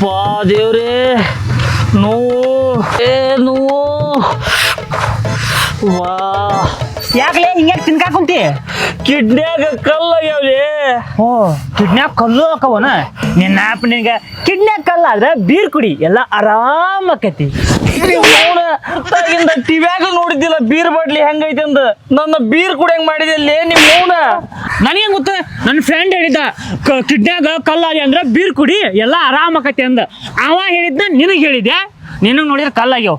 ಪಾ ದೇವ್ರೇ ನೋವು. ಏ ನೋವು. ವಾ. ಯಾಕಲೇ ಹಿಂಗ್ಯಾಕ್ ತಿನ್ಕಾಕುಂತಿ ಕಿಡ್ನ್ಯಾಗ ಕಲ್ಲಾಗ್ಯಾವ್ಲಿ. ಓ ಕಿಡ್ನಾಪ್ ಕಲ್ಲು ಹಾಕವನ ನಿನ್ನ ಆಪ್ ನಿನಗೆ ಕಿಡ್ನಾಪ್ ಕಲ್ಲ ಆದ್ರೆ ಬೀರ್ ಕುಡಿ ಎಲ್ಲ ಆರಾಮ್ ಆಕೈತಿ. ಟಿವ್ಯಾಗ ನೋಡಿದ್ದಿಲ್ಲ ಬೀರ್ ಬಾಟ್ಲಿ ಹೆಂಗೈತೆ ಅಂದ. ನನ್ನ ಬೀರ್ ಕುಡಿಯಂಗ್ ಮಾಡಿದಲ್ಲಿ ನಿಮ್ ಮೌನ ನನಗೆ ಗೊತ್ತ? ನನ್ನ ಫ್ರೆಂಡ್ ಹೇಳಿದ್ದ ಕಿಡ್ನ್ಯಾಗ ಕಲ್ಲಾಗಿ ಅಂದ್ರೆ ಬೀರ್ ಕುಡಿ ಎಲ್ಲ ಆರಾಮ್ ಆಕತಿ ಅಂದ. ಅವ ಹೇಳಿದ್ನ ನಿನಗೆ ಹೇಳಿದ್ಯಾ? ನಿನಗೆ ನೋಡಿದ್ರೆ ಕಲ್ಲಾಗ್ಯಾವ.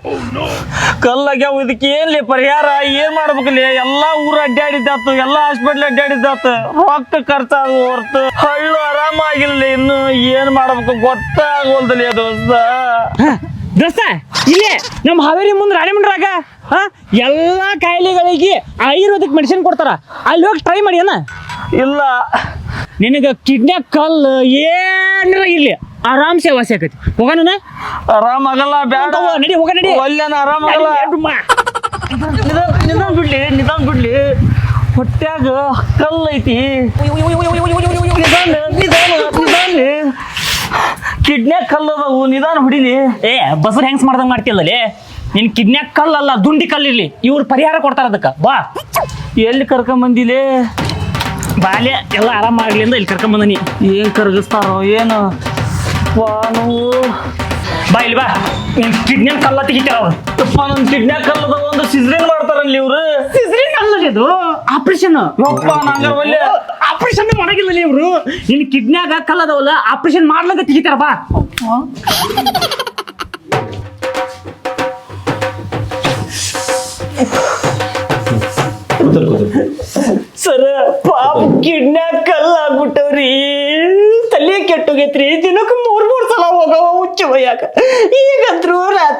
ಕಲ್ಲಾಗ್ಯಾವ ಇದಕ್ಕೆ ಏನ್ಲಿ ಪರಿಹಾರ? ಏನ್ ಮಾಡ್ಬೇಕಲ್ಲಿ ಎಲ್ಲಾ ಊರ ಅಡ್ಡಾಡಿದ್ದಾತು ಎಲ್ಲಾ ಹಾಸ್ಪಿಟ್ಲ್ ಅಡ್ಡಾಡಿದ್ದಾತು ರೊಕ್ಕ ಖರ್ಚಾದ ಹೊರ್ತು. ಹಳ್ಳು ಆರಾಮಾಗಿಲ್ಲ ಇನ್ನು ಏನ್ ಮಾಡ್ಬೇಕು ಗೊತ್ತಾಗೋಲ್ದಲ್ಲಿ ದೋಸ್ತ. ದೋಸ್ತ ಇಲ್ಲೇ ನಮ್ಮ ಹಾವೇರಿ ಮುಂದೆ ರಾಣಿಮಂಡ್ರಾಗ ಹಾ ಎಲ್ಲ ಕಾಯಿಲೆಗಳಿಗೆ ಆಯುರ್ವೇದಿಕ್ ಮೆಡಿಸಿನ್ ಕೊಡ್ತಾರ. ಅಲ್ಲಿ ಹೋಗಿ ಟ್ರೈ ಮಾಡಿ ಅಣ್ಣ ಇಲ್ಲ. ನಿನಗೆ ಕಿಡ್ನಿ ಕಲ್ಲು ಏನಿಲ್ಲ ಇಲ್ಲಿ ಆರಾಮ್ಸೆ ವಾಸಿ ಆಕೈತಿ. ಹೋಗೋಣ ಆರಾಮಾಗಲ್ಲ ಬ್ಯಾಡ. ನಡಿ ಹೋಗ ನಡಿ. ಒಲ್ಲೆನ ಆರಾಮಾಗಲ್ಲ ನಿಧಾನ ನಿಧಾನ ಬಿಡ್ಲಿ ನಿಧಾನ ಬಿಡ್ಲಿ. ಹೊಟ್ಯಾಗ ಕಲ್ಲು ಐತಿ. ನಿಧಾನ ನಿಧಾನ ನಿಧಾನ. ಕಿಡ್ನ್ಯಾಗ ಕಲ್ಲು ಅದಾವು ನಿಧಾನ ಹೊಡಿಲಿ ಏ ಬಸರ್ ಹೆಂಗ್ಸ್ ಮಾಡ್ದಂಗ್ ಮಾಡ್ತಿಲ್ಲಲೇ ನಿನ್ ಕಿಡ್ನ್ಯಾಗ ಕಲ್ಲಲ್ಲ ದುಂಡಿ ಕಲ್ಲಿರ್ಲಿ ಇವ್ರು ಪರಿಹಾರ ಕೊಡ್ತಾರ ಅದಕ್ಕ. ಬಾ. ಎಲ್ಲಿ ಕರ್ಕೊಂಬಂದಿಲಿ ಬಾಲ್ಯ ಎಲ್ಲ ಆರಾಮ ಆಗ್ಲಿ ಅಂತ ಇಲ್ಲಿ ಕರ್ಕೊಂಡ್ ಬಂದನಿ ಏನ್ ಕರಗಿಸ್ತಾರೋ ಏನು? ವಾ ನೋವು ಬಾ ಇಲ್ಲಿ ಬಾ. ನಿನ್ ಕಿಡ್ನ್ಯಾಗ ಕಲ್ಲ ತೆಗಿತಾರ ಅವ್ರು. ಯಪ್ಪ ನನ್ನ ಕಿಡ್ನ್ಯಾಗ ಕಲ್ಲದ ಒಂದು ಸಿಜ್ರೇನ್ ಮಾಡ್ತಾರಲ್ಲಿ ಇವ್ರು? ಅದು ಆಪರೇಷನ್. ಯಪ್ಪ ನಂಗೆ ಆಪರೇಷನ್ ಮಾಡಂಗಿಲ್ಲ ಇವ್ರು. ನಿನ್ ಕಿಡ್ನ್ಯಾಗ ಕಲ್ಲದವಲ್ಲ ಆಪರೇಷನ್ ಮಾಡ್ಲಕ್ಕ ತೆಗಿತಾರ ಬಾ.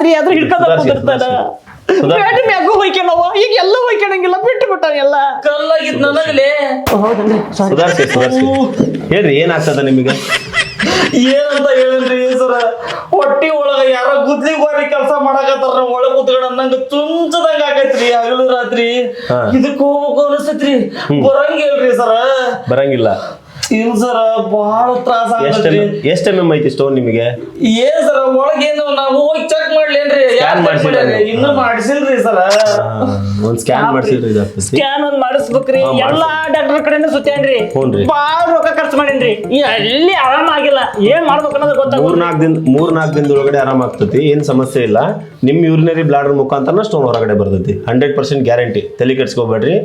ರಾತ್ರಿ ಆದ್ರೆ ಹಿಡ್ಕೊಂಡ ಕುಂದಿರ್ತಾನ. ಬ್ಯಾಟಿ ಮ್ಯಾಗೂ ಈಗ ಎಲ್ಲ ಹೊಯ್ಕೊಳಂಗಿಲ್ಲ ಬಿಟ್ಟು ಬಿಟ್ಟಾನ ಎಲ್ಲ. ಕಲ್ಲಾಗಿದ್ ನನಗಲೇ ಸುಧಾರಿಸಿ ಸುಧಾರಿಸಿ. ಹೇಳ್ರಿ ಏನಾಗ್ತದ ನಿಮಗೆ? ಏನಂತ ಹೇಳಿದ್ರಿ ಸರ? ಹೊಟ್ಟಿ ಒಳಗ ಯಾರ ಗುದ್ಲಿ ಹೋಗಿ ಕೆಲಸ ಮಾಡಕತ್ತಾರ ಒಳಗ ಕುತ್ಕೊಂಡ ನಂಗ ತುಂಚದಂಗ ಆಗೈತ್ರಿ ಹಗಲು ರಾತ್ರಿ. ಇದಕ್ ಹೋಗ್ಬೇಕು ಅನಿಸ್ತೈತ್ರಿ ಬರಂಗಿಲ್ರಿ ಸರ. ಬರಂಗಿಲ್ಲ. ಇಲ್ಲ ಸರ ಬಹಳ ತ್ರಾಸ ಎಷ್ಟ ಆಗತ್ರಿ ಎಷ್ಟ ಎಂ ಎಂ ಐತಿ ಸ್ಟೋನ್ ನಿಮಗೆ? ಏನ್ ಸರ ಒಳಗೇನು ನಾವು ಹೋಗಿ ಚೆಕ್ ಮಾಡ್ಲೇನ್ರಿ? ಸ್ಕ್ಯಾನ್? ನೀವು? ಇನ್ನೂ ಮಾಡಿಸಿಲ್ರಿ ಸರ. ಒಂದ್ ಸ್ಕ್ಯಾನ್ ಮಾಡ್ಸಿದ್ರೆ ಸ್ಕ್ಯಾನ್ ಒಂದ್ ಮಾಡಿಸ್ಬೇಕ್ರಿ. ಎಲ್ಲಾ ಡಾಕ್ಟರ್ ಕಡೆನೂ ಸುತ್ತೇನ್ರಿ ಬಹಳ ಬಾಳ ರೊಕ್ಕ ಖರ್ಚು ಮಾಡೇನ್ರಿ. ಎಲ್ಲಿ ಅಲ್ಲಿ ಆಗಿಲ್ಲ ಏನ್ ಮಾಡ್ಬೇಕು ಅನ್ನೋದು ಮೂರ್ ಗೊತ್ತಾಗ ನಾಲ್ಕು ದಿನ ಮೂರ್ ನಾಲ್ಕು ದಿನದೊಳಗಡೆ ಆರಾಮ ಆಗ್ತೈತಿ ಏನ್ ಸಮಸ್ಯೆ ಇಲ್ಲ. ನಿಮ್ ಯೂರಿನರಿ ಬ್ಲಾಡರ್ ಮುಖಾಂತರ ಸ್ಟೋನ್ ಹೊರಗಡೆ ಬರ್ತೈತಿ ಹಂಡ್ರೆಡ್ ಪರ್ಸೆಂಟ್ ಗ್ಯಾರಂಟಿ ತಲೆ ಕೆಡ್ಸ್ಕೊಬೇಡ್ರಿ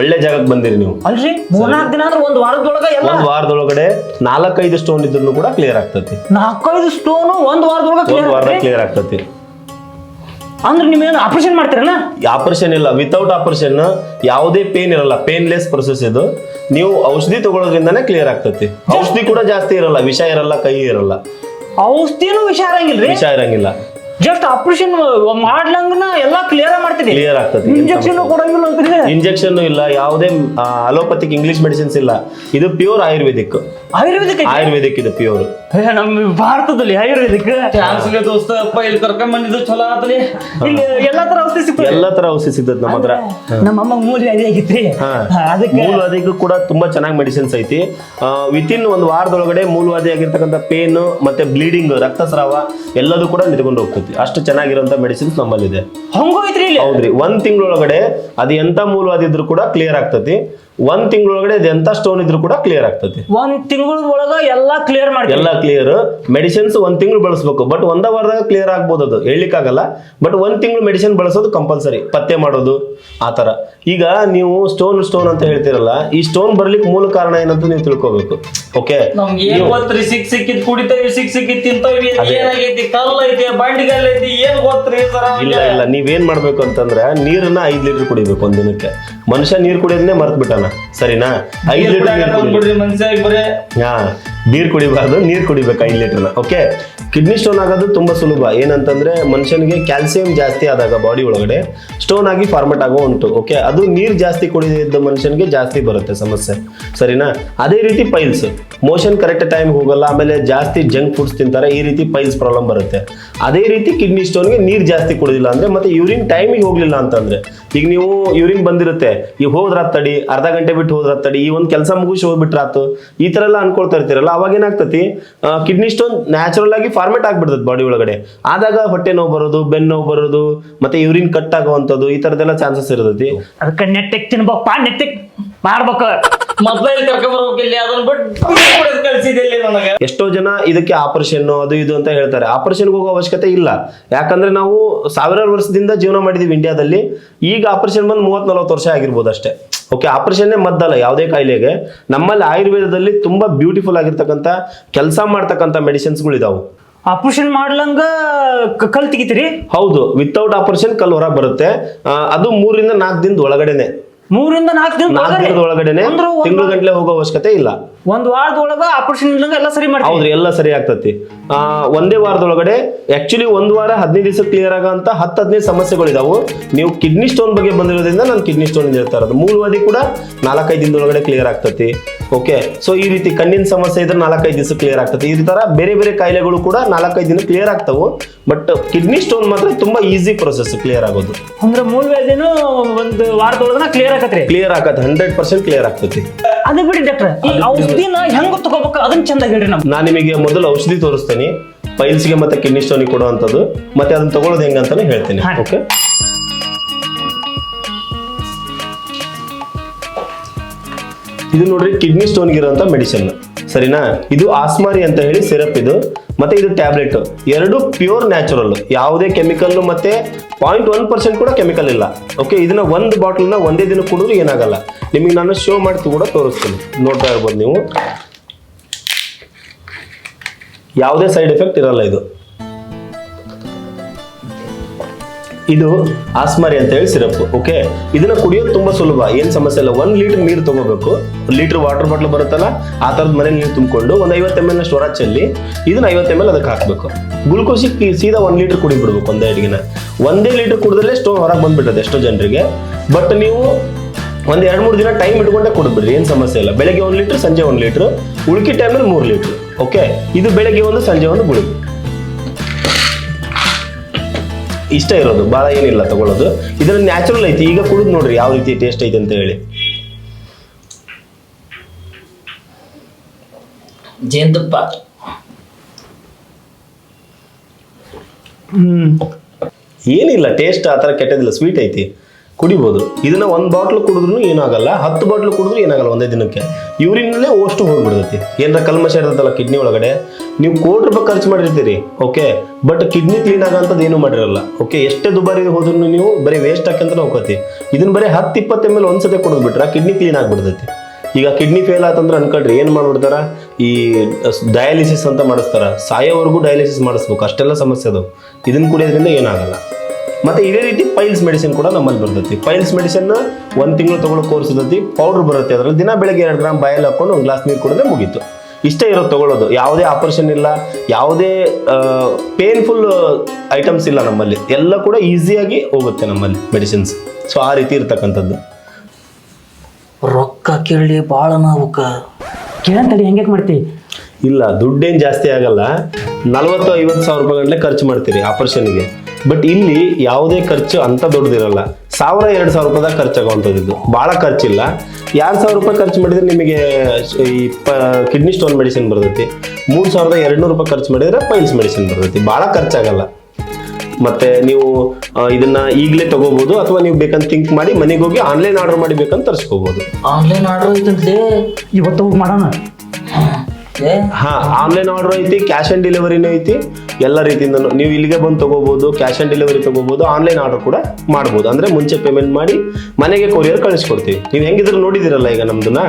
ಒಳ್ಳೆ ಜಾಗಕ್ಕೆ ಬಂದಿರಿ ನೀವು. ಅಲ್ರಿ ಮೂರ್ನಾಲ್ಕು ದಿನ ಅಂದ್ರೆ ಒಂದ್ ವಾರದೊಳಗ ಎಲ್ಲ ಒಂದ್ ವಾರದೊಳಗಡೆ ನಾಲ್ಕೈದು ಸ್ಟೋನ್ ಇದ್ರು ಕೂಡ ಕ್ಲಿಯರ್ ಆಗ್ತೈತಿ. ನಾಲ್ಕೈದು ಸ್ಟೋನು ಒಂದ್ ವಾರದೊಳಗ ಒಂದ್ ವಾರದಾಗ ಕ್ಲಿಯರ್ ಆಗ್ತೈತಿ. ಅಂದ್ರೆ ನಿಮ್ಗೆ ಆಪರೇಷನ್ ಮಾಡ್ತೀರಲ್ಲ ಆಪರೇಷನ್ ಇಲ್ಲ. ವಿತೌಟ್ ಆಪರೇಷನ್ ಯಾವುದೇ ಪೇನ್ ಇರಲ್ಲ. ಪೇನ್ಲೆಸ್ ಪ್ರೊಸೆಸ್ ಇದು. ನೀವು ಔಷಧಿ ತಗೊಳ್ಳೋದ್ರಿಂದನೇ ಕ್ಲಿಯರ್ ಆಗ್ತೈತಿ. ಔಷಧಿ ಕೂಡ ಜಾಸ್ತಿ ಇರಲ್ಲ. ವಿಷ ಇರಲ್ಲ ಕೈ ಇರಲ್ಲ. ಔಷಧಿನೂ ವಿಷ ಇರಂಗಿಲ್ಲ ವಿಷ ಇರಂಗಿಲ್ಲ. ಜಸ್ಟ್ ಆಪರೇಷನ್ ಮಾಡ್ಲಂಗನ ಎಲ್ಲ ಕ್ಲಿಯರ್ ಮಾಡ್ತೀರಿ ಕ್ಲಿಯರ್ ಆಗ್ತದೆ. ಇಂಜೆಕ್ಷನ್ ಕೊಡಂಗಿಲ್ಲ ಅಂತೀರಿ. ಇಂಜೆಕ್ಷನ್ ಇಲ್ಲ ಯಾವುದೇ ಅಲೋಪತಿಕ್ ಇಂಗ್ಲಿಷ್ ಮೆಡಿಸಿನ್ಸ್ ಇಲ್ಲ. ಇದು ಪ್ಯೂರ್ ಆಯುರ್ವೇದಿಕ್ ಆಯುರ್ವೇದಿಕ್ ಆಯುರ್ವೇದಿಕ್ ಇದು ಪ್ಯೂರ್ ನಮ್ ನಮ್ಮ ಭಾರತದಲ್ಲಿ ಆಯುರ್ವೇದಿಕ್ ದೋಸ್ತ ಅಪ್ಪ ಇಲ್ಲಿ ಕರ್ಕೊಂಡ್ ಬಂದಿದ್ದು ಚಲೋ ಆತಲಿ ಇಲ್ಲಿ ಎಲ್ಲಾ ತರ ಔಷಧಿ ಸಿಗ್ತದೆ. ಎಲ್ಲ ತರ ಔಷಧಿ ಸಿಗ್ತದೆ ನಮ್ಮ ಹತ್ರ. ನಮ್ಮಮ್ಮ ಮೂಲಿ ಅದೇ ಆಗಿತ್ರಿ. ಅದಕ್ಕೆ ಮೂಲವಾದಿಗೂ ಕೂಡ ತುಂಬಾ ಚೆನ್ನಾಗಿ ಮೆಡಿಸಿನ್ಸ್ ಐತಿ. ವಿತಿನ್ ಒಂದು ವಾರದೊಳಗಡೆ ಮೂಲವಾದಿ ಆಗಿರ್ತಕ್ಕಂಥ ಪೇನ್ ಮತ್ತೆ ಬ್ಲೀಡಿಂಗ್ ರಕ್ತಸ್ರಾವ ಎಲ್ಲದೂ ಕೂಡ ನಿಂತ್ಕೊಂಡು ಹೋಗ್ತೈತಿ. ಅಷ್ಟು ಚೆನ್ನಾಗಿರುವಂತ ಮೆಡಿಸಿನ್ಸ್ ನಮ್ಮಲ್ಲಿದೆ. ಹಂಗೂ ಐತ್ರಿ ಇಲ್ಲಿ? ಹೌದ್ರಿ ಒಂದ್ ತಿಂಗಳೊಳಗಡೆ ಅದು ಎಂತ ಮೂಲವಾದಿದ್ರು ಕೂಡ ಕ್ಲಿಯರ್ ಆಗ್ತೈತಿ. ಒಂದ್ ತಿಂಗಳೊಳಗಡೆ ಎಂತ ಸ್ಟೋನ್ ಇದ್ರೂ ಕೂಡ ಕ್ಲಿಯರ್ ಆಗ್ತದೆ. ಒಂದ್ ತಿಂಗಳ ಒಳಗ ಎಲ್ಲಾ ಕ್ಲಿಯರ್ ಮಾಡಿ ಎಲ್ಲ ಕ್ಲಿಯರ್ ಮೆಡಿಸಿನ್ಸ್ ಒಂದ್ ತಿಂಗಳು ಬಳಸಬೇಕು. ಬಟ್ ಒಂದ ವಾರದಾಗ ಕ್ಲಿಯರ್ ಆಗ್ಬೋದು ಅದು. ಹೇಳಲಿಕ್ಕಾಗಲ್ಲ. ಬಟ್ ಒಂದ್ ತಿಂಗಳು ಮೆಡಿಸಿನ್ ಬಳಸೋದು ಕಂಪಲ್ಸರಿ ಪತ್ತೆ ಮಾಡೋದು ಆತರ ತರ ಈಗ ನೀವು ಸ್ಟೋನ್ ಸ್ಟೋನ್ ಅಂತ ಹೇಳ್ತಿರಲ್ಲ ಈ ಸ್ಟೋನ್ ಬರ್ಲಿಕ್ಕೆ ಮೂಲ ಕಾರಣ ಏನಂತ ನೀವು ತಿಳ್ಕೊಬೇಕು. ಓಕೆ ಗೊತ್ತ್ರಿ ಸಿಕ್ ಸಿಕ್ಕಿದ್ ಕುಡಿತೇವಿ ಸಿಕ್ ಸಿಕ್ಕಿದ್ ತಿಂತೇವಿ ಅದೇ. ಏನಾಗೈತಿ? ಕಲ್ಲು ಐತಿ ಬಂಡಿಗಲ್ ಐತಿ ಏನ್ ಗೊತ್ತ್ರಿ ಸರ ಇಲ್ಲ ಇಲ್ಲ. ನೀವೇನ್ ಮಾಡ್ಬೇಕು ಅಂತಂದ್ರೆ ನೀರನ್ನ ಐದ್ ಲೀಟರ್ ಕುಡಿಬೇಕು ಒಂದ್ ದಿನಕ್ಕೆ ಮನುಷ್ಯ ನೀರ್ ಕುಡಿಯೋದನ್ನೇ ಮರ್ತ್ ಬಿಟ್ಟಾನ ಸರಿನಾ? ಐದು ಲೀಟರ್ ನೀರ್ ಕುಡಿ ಮನುಷ್ಯ ಬರೇ ಹಾ. ನೀರ್ ಕುಡಿಬಾರ್ದು, ನೀರು ಕುಡಿಬೇಕು ಐದು ಲೀಟರ್ನ ಓಕೆ ಕಿಡ್ನಿ ಸ್ಟೋನ್ ಆಗೋದು ತುಂಬ ಸುಲಭ. ಏನಂತಂದ್ರೆ ಮನುಷ್ಯನಿಗೆ ಕ್ಯಾಲ್ಸಿಯಂ ಜಾಸ್ತಿ ಆದಾಗ ಬಾಡಿ ಒಳಗಡೆ ಸ್ಟೋನ್ ಆಗಿ ಫಾರ್ಮೆಟ್ ಆಗೋ ಉಂಟು. ಓಕೆ ಅದು ನೀರು ಜಾಸ್ತಿ ಕುಡಿದಿದ್ದ ಮನುಷ್ಯನಿಗೆ ಜಾಸ್ತಿ ಬರುತ್ತೆ ಸಮಸ್ಯೆ. ಸರಿನಾ? ಅದೇ ರೀತಿ ಪೈಲ್ಸ್ ಮೋಷನ್ ಕರೆಕ್ಟ್ ಟೈಮ್ ಹೋಗಲ್ಲ, ಆಮೇಲೆ ಜಾಸ್ತಿ ಜಂಕ್ ಫುಡ್ಸ್ ತಿಂತಾರೆ, ಈ ರೀತಿ ಪೈಲ್ಸ್ ಪ್ರಾಬ್ಲಮ್ ಬರುತ್ತೆ. ಅದೇ ರೀತಿ ಕಿಡ್ನಿ ಸ್ಟೋನ್ಗೆ ನೀರು ಜಾಸ್ತಿ ಕುಡಿದಿಲ್ಲ ಅಂದ್ರೆ ಮತ್ತೆ ಯೂರಿನ್ ಟೈಮಿಗೆ ಹೋಗ್ಲಿಲ್ಲ ಅಂತಂದ್ರೆ, ಈಗ ನೀವು ಯೂರಿನ್ ಬಂದಿರುತ್ತೆ ಈಗ ಹೋದ್ರ ತಡಿ, ಅರ್ಧ ಗಂಟೆ ಬಿಟ್ಟು ಹೋದ್ರ ತಡಿ, ಈ ಒಂದು ಕೆಲಸ ಮುಗಿಸಿ ಹೋಗ್ಬಿಟ್ರಾತು ಈ ಥರ ಎಲ್ಲ ಅನ್ಕೊಳ್ತಾ ಇರ್ತೀರಲ್ಲ ಅವಾಗ ಏನಾಗ್ತತಿ? ಕಿಡ್ನಿ ಸ್ಟೋನ್ ನ್ಯಾಚುರಲ್ ಆಗಿ ಫಾರ್ಮೇಟ್ ಆಗ್ಬಿಡ್ತದೆ ಬಾಡಿ ಒಳಗಡೆ. ಆದಾಗ ಹೊಟ್ಟೆ ನೋವು ಬರೋದು ಬೆನ್ ನೋವು ಬರೋದು ಮತ್ತೆ ಯೂರಿನ್ ಕಟ್ ಆಗುವಂಥದ್ದು ಈ ತರದೆಲ್ಲ ಚಾನ್ಸಸ್ ಇರತೈತಿ. ಅದಕ್ಕೆ ನೆಟ್ಟಿಗೆ ತಿನ್ಬೇಕಪ್ಪ ನೆಟ್ಟಿಗೆ ಮಾಡ್ಬೇಕು. ಮೊದ್ಲೇ ಕರ್ಕೊಂಡ್ ಬರ್ಬೇಕು ಇಲ್ಲಿ ಅದನ್ನ ಬಿಟ್ಟು ಕಳ್ಸಿದೆ ಇಲ್ಲಿ ನನಗೆ. ಎಷ್ಟೋ ಜನ ಇದಕ್ಕೆ ಆಪರೇಷನ್ ಅದು ಇದು ಅಂತ ಹೇಳ್ತಾರೆ. ಆಪರೇಷನ್ ಹೋಗೋ ಅವಶ್ಯಕತೆ ಇಲ್ಲ. ಯಾಕಂದ್ರೆ ನಾವು ಸಾವಿರಾರು ವರ್ಷದಿಂದ ಜೀವನ ಮಾಡಿದೀವಿ ಇಂಡಿಯಾದಲ್ಲಿ ಈಗ ಆಪರೇಷನ್ ಬಂದ್ ಮೂವತ್ ನಲವತ್ತು ವರ್ಷ ಆಗಿರ್ಬೋದು ಅಷ್ಟೇ. ಓಕೆ ಆಪರೇಷನ್ನೇ ಮದ್ದಲ್ಲ ಯಾವುದೇ ಕಾಯಿಲೆಗೆ. ನಮ್ಮಲ್ಲಿ ಆಯುರ್ವೇದದಲ್ಲಿ ತುಂಬಾ ಬ್ಯೂಟಿಫುಲ್ ಆಗಿರ್ತಕ್ಕಂಥ ಕೆಲಸ ಮಾಡ್ತಕ್ಕಂಥ ಮೆಡಿಸಿನ್ಸ್ಗಳು ಇದಾವೆ ಆಪರೇಷನ್ ಮಾಡ್ಲಂಗ ಕಲ್ ತೆಗಿತೀರಿ? ಹೌದು ವಿತೌಟ್ ಆಪರೇಷನ್ ಕಲ್ ಹೊರಗೆ ಬರುತ್ತೆ. ಆ, ಅದು ಮೂರಿಂದ ನಾಲ್ಕು ದಿನದ ಒಳಗಡೆನೆ. ಮೂರಿಂದ ನಾಲ್ಕು ದಿನ ನಾಲ್ಕು ಒಳಗಡೆನೆ ತಿಂಗಳು ಗಂಟ್ಲೆ ಹೋಗೋ ಅವಶ್ಯಕತೆ ಇಲ್ಲ. ಒಂದ್ ವಾರದೊಳಗ ಆಪರೇಷನ್ ಇಲ್ಲಂಗ ಎಲ್ಲ ಸರಿ ಮಾಡ್ತೀವಿ. ಹೌದ್ರಿ ಎಲ್ಲ ಸರಿ ಆಗ್ತತಿ. ಆ, ಒಂದೇ ವಾರದೊಳಗಡೆ ಆಕ್ಚುಲಿ ಒಂದ್ ವಾರ ಹದಿನೈದು ದಿವಸ ಕ್ಲಿಯರ್ ಆಗಂತ ಹತ್ತು ಹದಿನೈದು ಸಮಸ್ಯೆಗಳಿದಾವು ನೀವು ಕಿಡ್ನಿ ಸ್ಟೋನ್ ಬಗ್ಗೆ ಬಂದಿರೋದ್ರಿಂದ ನಾನು ಕಿಡ್ನಿ ಸ್ಟೋನ್ ಹೇಳ್ತಾ ಇರೋದು. ಮೂಲವಾದಿ ಕೂಡ ನಾಲ್ಕೈದು ದಿನದೊಳಗಡೆ ಕ್ಲಿಯರ್ ಆಗ್ತತಿ. ಓಕೆ ಸೊ ಈ ರೀತಿ ಕಣ್ಣಿನ ಸಮಸ್ಯೆ ಇದ್ರೆ ನಾಲ್ಕೈದು ದಿವಸ ಕ್ಲಿಯರ್ ಆಗ್ತತಿ. ಈ ತರ ಬೇರೆ ಬೇರೆ ಕಾಯಿಲೆಗಳು ಕೂಡ ನಾಲ್ಕೈದು ದಿನ ಕ್ಲಿಯರ್ ಆಗ್ತಾವು. ಬಟ್ ಕಿಡ್ನಿ ಸ್ಟೋನ್ ಮಾತ್ರ ತುಂಬಾ ಈಸಿ ಪ್ರೊಸೆಸ್ ಕ್ಲಿಯರ್ ಆಗೋದು. ಅಂದ್ರೆ ಮೂಲ ಒಂದು ವಾರದೊಳಗನ ಕ್ಲಿಯರ್ ಆಗತ್ರಿ? ಕ್ಲಿಯರ್ ಆಗತ್ತೆ ಹಂಡ್ರೆಡ್ ಪರ್ಸೆಂಟ್ ಕ್ಲಿಯರ್ ಆಗ್ತತಿ. ಅದು ಬಿಡಿ ಡಾಕ್ಟರ್ ಈ ಔಷಧಿನ ಹೆಂಗ್ ತಗೋಬೇಕು? ಅದನ್ನ ಚಂದ ಹೇಳ್ರಿ ನಮ್ಗೆ. ನಾನು ನಿಮಗೆ ಮೊದಲು ಔಷಧಿ ತೋರಿಸ್ತೇನೆ. ಪೈಲ್ಸ್ಗೆ ಮತ್ತೆ ಕಿಡ್ನಿ ಸ್ಟೋನಿಗೆ ಕೊಡುವಂಥದ್ದು. ಮತ್ತೆ ಅದನ್ನ ತಗೊಳ್ಳೋದು ಹೆಂಗಂತಾನೆ ಹೇಳ್ತೀನಿ. ಹಾ. ಓಕೆ ಇದು ನೋಡ್ರಿ ಕಿಡ್ನಿ ಸ್ಟೋನ್ಗೆ ಇರುವಂತ ಮೆಡಿಸಿನ್. ಸರಿನಾ? ಇದು ಆಸ್ಮಾರಿ ಅಂತ ಹೇಳಿ ಸಿರಪ್ ಇದು. ಮತ್ತೆ ಇದು ಟ್ಯಾಬ್ಲೆಟ್. ಎರಡು ಪ್ಯೂರ್ ನ್ಯಾಚುರಲ್. ಯಾವುದೇ ಕೆಮಿಕಲ್ ಮತ್ತೆ ಪಾಯಿಂಟ್ ಒನ್ ಪರ್ಸೆಂಟ್ ಕೂಡ ಕೆಮಿಕಲ್ ಇಲ್ಲ. ಓಕೆ ಇದನ್ನ ಒಂದು ಬಾಟಲ್ನ ಒಂದೇ ದಿನ ಕುಡಿದ್ರು ಏನಾಗಲ್ಲ. ನಿಮಗೆ ನಾನು ಶೋ ಮಾಡಿ ಕೂಡ ತೋರಿಸ್ತೀನಿ. ನೋಡ್ತಾ ಇರ್ಬೋದು ನೀವು. ಯಾವುದೇ ಸೈಡ್ ಎಫೆಕ್ಟ್ ಇರಲ್ಲ ಇದು. ಇದು ಆಸ್ಮರಿ ಅಂತ ಹೇಳಿ ಸಿರಪ್ ಓಕೆ ಇದನ್ನ ಕುಡಿಯೋದು ತುಂಬಾ ಸುಲಭ. ಏನ್ ಸಮಸ್ಯೆ ಇಲ್ಲ. ಒಂದ್ ಲೀಟರ್ ನೀರು ತಗೋಬೇಕು. ಲೀಟರ್ ವಾಟರ್ ಬಾಟ್ಲ್ ಬರುತ್ತಲ್ಲ, ಆ ತರದ ಮನೆ ನೀರು ತುಂಬಿಕೊಂಡು ಒಂದ್ ಐವತ್ತು ಎಂ ಎಲ್ ನಷ್ಟು ಹೊರ ಚೆಲ್ಲಿ ಇದನ್ನ ಐವತ್ತು ಎಂ ಎಲ್ ಅದಕ್ಕೆ ಹಾಕ್ಬೇಕು. ಗ್ಲುಕೋಸಿಗೆ ಸೀದಾ ಒಂದ್ ಲೀಟರ್ ಕುಡಿಬಿಡ್ಬೇಕು ಒಂದೇ ಅಡಿಗೆನ. ಒಂದೇ ಲೀಟರ್ ಕುಡಿದ್ರೆ ಸ್ಟೋನ್ ಹೊರಗೆ ಬಂದ್ಬಿಟ್ಟದೆ ಎಷ್ಟೋ ಜನರಿಗೆ. ಬಟ್ ನೀವು ಒಂದ್ ಎರಡ್ ಮೂರು ದಿನ ಟೈಮ್ ಇಟ್ಕೊಂಡೆ ಕುಡಿದ್ಬಿಡ್ರಿ, ಏನ್ ಸಮಸ್ಯೆ ಇಲ್ಲ. ಬೆಳಗ್ಗೆ ಒಂದ್ ಲೀಟರ್ ಸಂಜೆ ಒಂದ್ ಲೀಟರ್ ಉಳ್ಕಿ ಟೈಮಲ್ಲಿ ಮೂರು ಲೀಟರ್ ಓಕೆ ಇದು ಬೆಳಗ್ಗೆ ಒಂದು, ಸಂಜೆ ಒಂದು ಗುಳಿಗೆ. ಇಷ್ಟ ಇರೋದು ಭಾಳ ಏನಿಲ್ಲ ತಗೊಳ್ಳೋದು ಇದರ ನ್ಯಾಚುರಲ್ ಐತಿ ಈಗ ಕುಡಿದು ನೋಡ್ರಿ ಯಾವ ರೀತಿ ಟೇಸ್ಟ್ ಐತೆ ಅಂತ ಹೇಳಿ. ಜೇನುತುಪ್ಪ. ಏನಿಲ್ಲ ಟೇಸ್ಟ್ ಆ ಥರ ಕೆಟ್ಟದಿಲ್ಲ ಸ್ವೀಟ್ ಐತಿ. ಕುಡಿಬೋದು. ಇದನ್ನ ಒಂದು ಬಾಟ್ಲ್ ಕುಡಿದ್ರು ಏನಾಗಲ್ಲ, ಹತ್ತು ಬಾಟ್ಲ್ ಕುಡಿದ್ರು ಏನಾಗಲ್ಲ ಒಂದೇ ದಿನಕ್ಕೆ. ಯೂರಿನಲ್ಲೇ ಓಷ್ಟು ಹೋಗ್ಬಿಡ್ತೈತಿ. ಏನಾರ ಕಲ್ಮಶ ಇರ್ತದಲ್ಲ ಕಿಡ್ನಿ ಒಳಗಡೆ? ನೀವು ಕೋಟಿ ರೂಪಾಯಿ ಖರ್ಚು ಮಾಡಿರ್ತೀರಿ ಓಕೆ ಬಟ್ ಕಿಡ್ನಿ ಕ್ಲೀನ್ ಆಗಂತದ್ದು ಏನು ಮಾಡಿರಲ್ಲ ಓಕೆ ಎಷ್ಟೇ ದುಬಾರಿ ಹೋದ್ರು ನೀವು ಬರೀ ವೇಸ್ಟ್ ಹಾಕಂತ ಹೋಗತಿ ಇದನ್ನ ಬರೀ ಹತ್ತು, ಇಪ್ಪತ್ತು ಎಂ ಎಲ್ ಒಂದ್ಸತಿ ಕುಡಿದು ಬಿಟ್ರೆ ಕಿಡ್ನಿ ಕ್ಲೀನ್ ಆಗ್ಬಿಡ್ತೈತಿ. ಈಗ ಕಿಡ್ನಿ ಫೇಲ್ ಆತಂದ್ರೆ ಅನ್ಕೊಂಡ್ರಿ ಏನು ಮಾಡ್ಬಿಡ್ತಾರ? ಈ ಡಯಾಲಿಸಿಸ್ ಅಂತ ಮಾಡಿಸ್ತಾರ. ಸಾಯೋವರೆಗೂ ಡಯಾಲಿಸಿಸ್ ಮಾಡಿಸ್ಬೇಕು, ಅಷ್ಟೆಲ್ಲ ಸಮಸ್ಯೆ ಅದು. ಇದನ್ನ ಕುಡಿಯೋದ್ರಿಂದ ಏನಾಗಲ್ಲ. ಮತ್ತೆ ಇದೇ ರೀತಿ ಪೈಲ್ಸ್ ಮೆಡಿಸಿನ್ ಕೂಡ ನಮ್ಮಲ್ಲಿ ಬರ್ತೈತಿ. ಪೈಲ್ಸ್ ಮೆಡಿಸಿನ್ ಒಂದು ತಿಂಗಳು ತಗೊಳ್ಳೋ ಕೋರ್ಸ್ ಇರ್ತೈತಿ ಪೌಡರ್ ಬರುತ್ತೆ. ಅದರಲ್ಲಿ ದಿನ ಬೆಳಗ್ಗೆ ಎರಡು ಗ್ರಾಮ್ ಬಾಯಲ್ಲಿ ಹಾಕೊಂಡು ಒಂದು ಗ್ಲಾಸ್ ನೀರು ಕುಡಿದ್ರೆ ಮುಗೀತು. ಇಷ್ಟೇ ಇರೋದು ತಗೊಳ್ಳೋದು ಯಾವುದೇ ಆಪರೇಷನ್ ಇಲ್ಲ ಯಾವುದೇ ಪೇನ್ಫುಲ್ ಐಟಮ್ಸ್ ಇಲ್ಲ ನಮ್ಮಲ್ಲಿ. ಎಲ್ಲ ಕೂಡ ಈಸಿಯಾಗಿ ಹೋಗುತ್ತೆ ನಮ್ಮಲ್ಲಿ ಮೆಡಿಸಿನ್ಸ್ ಸೊ ಆ ರೀತಿ ಇರ್ತಕ್ಕಂಥದ್ದು. ರೊಕ್ಕ ಕೇಳಿ ಭಾಳ ನಾವುಕ ಕೇಳಂತಡಿ ಹೆಂಗೆ ಮಾಡ್ತಿ? ಇಲ್ಲ ದುಡ್ಡೇನು ಜಾಸ್ತಿ ಆಗಲ್ಲ. ನಲ್ವತ್ತು ಐವತ್ತು ಸಾವಿರ ರೂಪಾಯಿ ಗಂಟಲೆ ಖರ್ಚು ಮಾಡ್ತೀರಿ ಆಪರೇಷನ್ಗೆ ಬಟ್ ಇಲ್ಲಿ ಯಾವುದೇ ಖರ್ಚು ಅಂತ ದೊಡ್ಡದಿರಲ್ಲ. ಸಾವಿರ ಎರಡು ಸಾವಿರ ರೂಪಾಯಿದಾಗ ಖರ್ಚಾಗುವಂಥದ್ದು ಇದು ಭಾಳ ಖರ್ಚಿಲ್ಲ. ಎರಡು ಸಾವಿರ ರೂಪಾಯಿ ಖರ್ಚು ಮಾಡಿದ್ರೆ ನಿಮಗೆ ಈ ಪ ಕಿಡ್ನಿ ಸ್ಟೋನ್ ಮೆಡಿಸಿನ್ ಬರ್ತೈತಿ. ಮೂರು ಸಾವಿರದ ಎರಡು ನೂರು ರೂಪಾಯಿ ಖರ್ಚು ಮಾಡಿದ್ರೆ ಪೈಲ್ಸ್ ಮೆಡಿಸಿನ್ ಬರ್ತೈತಿ. ಭಾಳ ಖರ್ಚಾಗಲ್ಲ. ಮತ್ತೆ ನೀವು ಇದನ್ನ ಈಗಲೇ ತಗೋಬಹುದು ಅಥವಾ ನೀವು ಬೇಕಂತ ಥಿಂಕ್ ಮಾಡಿ ಮನೆಗೆ ಹೋಗಿ ಆನ್ಲೈನ್ ಆರ್ಡರ್ ಮಾಡಿ ಬೇಕಂತ ತರಿಸ್ಕೋಬಹುದು ಆನ್ಲೈನ್ ಆರ್ಡರ್ ಐತಂತೆ? ಇವತ್ತು ಹೋಗಿ ಮಾಡೋಣ. ಹಾ. ಆನ್ಲೈನ್ ಆರ್ಡರ್ ಐತಿ ಕ್ಯಾಶ್ ಆನ್ ಡೆಲಿವರಿನೂ ಐತಿ. ಎಲ್ಲ ರೀತಿಯಿಂದ ನೀವು ಇಲ್ಲಿಗೆ ಬಂದು ತಗೋಬಹುದು ಕ್ಯಾಶ್ ಆನ್ ಡೆಲಿವರಿ ತಗೋಬಹುದು ಆನ್ಲೈನ್ ಆರ್ಡರ್ ಕೂಡ ಮಾಡಬಹುದು ಅಂದ್ರೆ ಮುಂಚೆ ಪೇಮೆಂಟ್ ಮಾಡಿ ಮನೆಗೆ ಕೊರಿಯರ್ ಕಳಿಸ್ಕೊಡ್ತೀವಿ. ನೀವು ಹೆಂಗಿದ್ರು ನೋಡಿದಿರಲ್ಲ ಈಗ ನಮ್ದನ್ನ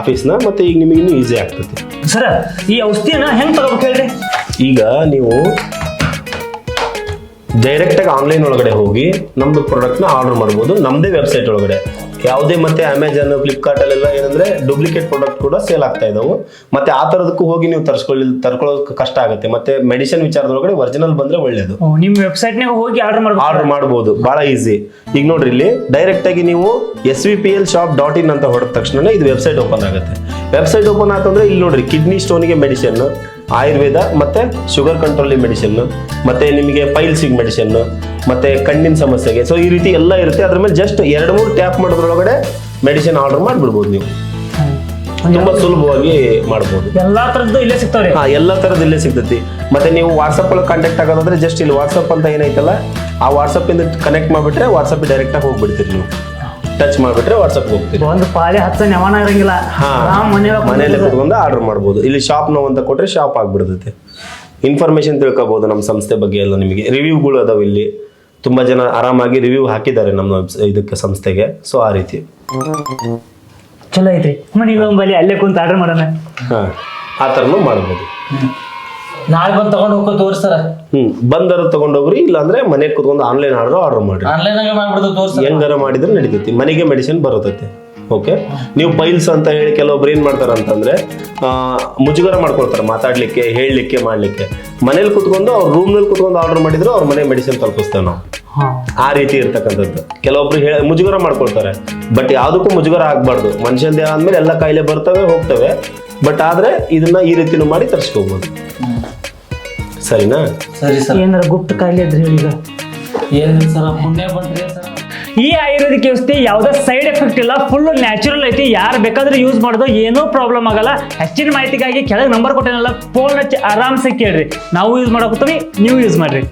ಆಫೀಸ್ನ ಮತ್ತೆ ಈಗ ನಿಮಗೆ ಇನ್ನೂ ಈಸಿ ಆಗ್ತದೆ. ಸರ್ ಈ ಔಷಧಿಯನ್ನ ಹೆಂಗ್ ತಗೋಬೇಕು ಹೇಳ್ರಿ? ಈಗ ನೀವು ಡೈರೆಕ್ಟ್ ಆಗಿ ಆನ್ಲೈನ್ ಒಳಗಡೆ ಹೋಗಿ ನಮ್ದು ಪ್ರಾಡಕ್ಟ್ನ ಆರ್ಡರ್ ಮಾಡ್ಬೋದು. ನಮ್ಮದೇ ವೆಬ್ಸೈಟ್ ಒಳಗಡೆ. ಯಾವುದೇ ಮತ್ತೆ ಅಮೆಜಾನ್ ಫ್ಲಿಪ್ಕಾರ್ಟ್ ಅಲ್ಲೆಲ್ಲ ಏನಂದ್ರೆ ಡೂಪ್ಲಿಕೇಟ್ ಪ್ರಾಡಕ್ಟ್ ಕೂಡ ಸೇಲ್ ಆಗ್ತಾ ಇದಾವೆ. ಮತ್ತೆ ಆ ತರದಕ್ಕೂ ಹೋಗಿ ನೀವು ತರ್ಸ್ಕೊಳ್ಳಿ ತರ್ಕೊಳ್ಳೋಕೆ ಕಷ್ಟ ಆಗುತ್ತೆ. ಮತ್ತೆ ಮೆಡಿಸಿನ್ ವಿಚಾರದೊಳಗಡೆ ಒರಿಜಿನಲ್ ಬಂದ್ರೆ ಒಳ್ಳೇದು. ನಿಮ್ಮ ನಿಮ್ ವೆಬ್ಸೈಟ್ನಾಗ ಹೋಗಿ ಆರ್ಡರ್ ಮಾಡಿ ಆರ್ಡರ್ ಮಾಡಬಹುದು ಬಹಳ ಈಸಿ ಈಗ ನೋಡ್ರಿ ಇಲ್ಲಿ ಡೈರೆಕ್ಟ್ ಆಗಿ ನೀವು S V P L shop dot in ಅಂತ ಹೊಡೆದ ತಕ್ಷಣ ಇದು ವೆಬ್ಸೈಟ್ ಓಪನ್ ಆಗುತ್ತೆ. ವೆಬ್ಸೈಟ್ ಓಪನ್ ಆತಂದ್ರೆ ಇಲ್ಲಿ ನೋಡ್ರಿ ಕಿಡ್ನಿ ಸ್ಟೋನ್ಗೆ ಮೆಡಿಸಿನ್ ಆಯುರ್ವೇದ ಮತ್ತೆ ಶುಗರ್ ಕಂಟ್ರೋಲಿಂಗ್ ಮೆಡಿಸಿನ್ ಮತ್ತೆ ನಿಮಗೆ ಪೈಲ್ಸಿಗೆ ಮೆಡಿಸಿನ್ ಮತ್ತೆ ಕಣ್ಣಿನ ಸಮಸ್ಯೆಗೆ. ಸೊ ಈ ರೀತಿ ಎಲ್ಲ ಇರುತ್ತೆ. ಅದ್ರ ಮೇಲೆ ಜಸ್ಟ್ ಎರಡು ಮೂರು ಟ್ಯಾಪ್ ಮಾಡೋದ್ರೊಳಗಡೆ ಮೆಡಿಸಿನ್ ಆರ್ಡರ್ ಮಾಡ್ಬಿಡ್ಬೋದು ನೀವು. ತುಂಬಾ ಸುಲಭವಾಗಿ ಮಾಡಬಹುದು ಎಲ್ಲಾ ತರದ್ದು ಇಲ್ಲೇ ಸಿಗ್ತಾವ್ರಿ. ಹಾ ಎಲ್ಲಾ ತರದ್ದು ಇಲ್ಲೇ ಸಿಗ್ತೈತಿ. ಮತ್ತೆ ನೀವು ವಾಟ್ಸಪ್ ಅಲ್ಲಿ ಕಾಂಟ್ಯಾಕ್ಟ್ ಆಗೋದಾದ್ರೆ ಜಸ್ಟ್ ಇಲ್ಲಿ ವಾಟ್ಸಪ್ ಅಂತ ಏನೈತಲ್ಲ ಆ ವಾಟ್ಸಪ್ ಇಂದ ಕನೆಕ್ಟ್ ಮಾಡ್ಬಿಟ್ರೆ ವಾಟ್ಸಪ್ ಡೈರೆಕ್ಟ್ ಆಗಿ ಹೋಗ್ಬಿಡ್ತೀರಿ ನೀವು. ಟಚ್ ಮಾಡಿಬಿಟ್ರೆ ವಾಟ್ಸಪ್ ಹೋಗ್ತೀವಿ ಒಂದು ಪಾಳಿ ಹಚ್ಚ ನೆವನ ಇರಂಗಿಲ್ಲ. ಹಾ ಆರಾಮ್ ಮನೆಯೊಳಗ್ ಮನೆಯಲ್ಲೇ ಕುತ್ಕೊಂಡು ಆರ್ಡರ್ ಮಾಡ್ಬೋದು. ಇಲ್ಲಿ ಶಾಪ್ ನೋವು ಅಂತ ಕೊಟ್ರೆ ಶಾಪ್ ಆಗ್ಬಿಡ್ತೈತೆ. ಇನ್ಫಾರ್ಮೇಶನ್ ತಿಳ್ಕೊಬಹುದು ನಮ್ಮ ಸಂಸ್ಥೆ ಬಗ್ಗೆ ಎಲ್ಲ ನಿಮಗೆ. ರಿವ್ಯೂಗಳು ಅದಾವ ಇಲ್ಲಿ. ತುಂಬಾ ಜನ ಆರಾಮಾಗಿ ರಿವ್ಯೂ ಹಾಕಿದ್ದಾರೆ ನಮ್ಮ webs- ಇದಕ್ಕೆ ಸಂಸ್ಥೆಗೆ. ಸೊ ಆ ರೀತಿ. ಚಲೋ ಐತ್ರಿ. ಮನೆ ಅಲ್ಲೇ ಕುಂತ ಆರ್ಡರ್ ಮಾಡೋಣ. ಹಾಂ ಆ ಥರನೂ ಮಾಡ್ಬೋದು. ನಾಳೆ ಬಂದು ತಗೊಂಡ್ ಹ್ಮ್ ಬಂದರ ತಗೊಂಡೋಗ್ರಿ ಇಲ್ಲಾಂದ್ರೆ ಮನೆಗೆ ಕುತ್ಕೊಂಡು ಆನ್ಲೈನ್ ಆರ್ಡರ್ ಆರ್ಡರ್ ಮಾಡ್ರಿ. ಆನ್ಲೈನ್ ಆಗಿ ಹೆಂಗಾರ ಮಾಡಿದ್ರೆ ನಡೀತೈತಿ. ಮನೆಗೆ ಮೆಡಿಸಿನ್ ಬರುತ್ತೆ. ಓಕೆ ನೀವು ಪೈಲ್ಸ್ ಅಂತ ಹೇಳಿ ಕೆಲವೊಬ್ರು ಏನ್ ಮಾಡ್ತಾರ ಅಂತಂದ್ರೆ ಆ, ಮುಜುಗರ ಮಾಡ್ಕೊಳ್ತಾರೆ ಮಾತಾಡ್ಲಿಕ್ಕೆ ಹೇಳಲಿಕ್ಕೆ ಮಾಡ್ಲಿಕ್ಕೆ. ಮನೇಲಿ ಕುತ್ಕೊಂಡು ಅವ್ರ ರೂಮ್ನಲ್ಲಿ ಕುತ್ಕೊಂಡು ಆರ್ಡರ್ ಮಾಡಿದ್ರು ಅವ್ರ ಮನೆ ಮೆಡಿಸಿನ್ ತಲುಪಿಸ್ತೇವೆ ನಾವು. ಆ ರೀತಿ ಇರ್ತಕ್ಕಂಥದ್ದು. ಕೆಲವೊಬ್ರು ಹೇಳ ಮುಜುಗರ ಮಾಡ್ಕೊಳ್ತಾರೆ. ಬಟ್ ಯಾವುದಕ್ಕೂ ಮುಜುಗರ ಆಗ್ಬಾರ್ದು. ಮನುಷ್ಯನ ದೇಹ ಅಂದ್ಮೇಲೆ ಎಲ್ಲ ಕಾಯಿಲೆ ಬರ್ತವೆ ಹೋಗ್ತವೆ. ಬಟ್ ಆದ್ರೆ ಇದನ್ನ ಈ ರೀತಿನು ಮಾಡಿ ತರಿಸ್ಕೋಬಹುದು ಸರಿನಾ? ಸರಿ ಸರ್. ಏನಾರ ಗುಪ್ತ ಕಾಯಿಲೆ ಇದ್ರೆ ಹೇಳಿ ಈಗ. ಏನಿಲ್ಲ ಸರ್ ಪುಣ್ಯ ಬಂದ್ರಿ ಸರ್. ಈ ಆಯುರ್ವೇದಿಕ್ ಔಷಧಿ ಯಾವುದೇ ಸೈಡ್ ಎಫೆಕ್ಟ್ ಇಲ್ಲ ಫುಲ್ ನ್ಯಾಚುರಲ್ ಐತಿ. ಯಾರು ಬೇಕಾದ್ರೂ ಯೂಸ್ ಮಾಡೋದು ಏನೂ ಪ್ರಾಬ್ಲಮ್ ಆಗಲ್ಲ. ಹೆಚ್ಚಿನ ಮಾಹಿತಿಗಾಗಿ ಕೆಳಗೆ ನಂಬರ್ ಕೊಟ್ಟೇನಲ್ಲ ಫೋನ್ ಹಚ್ಚಿ ಆರಾಮ್ಸೆ ಕೇಳ್ರಿ. ನಾವು ಯೂಸ್ ಮಾಡಕತ್ತೀವಿ ನೀವು ಯೂಸ್ ಮಾಡ್ರಿ.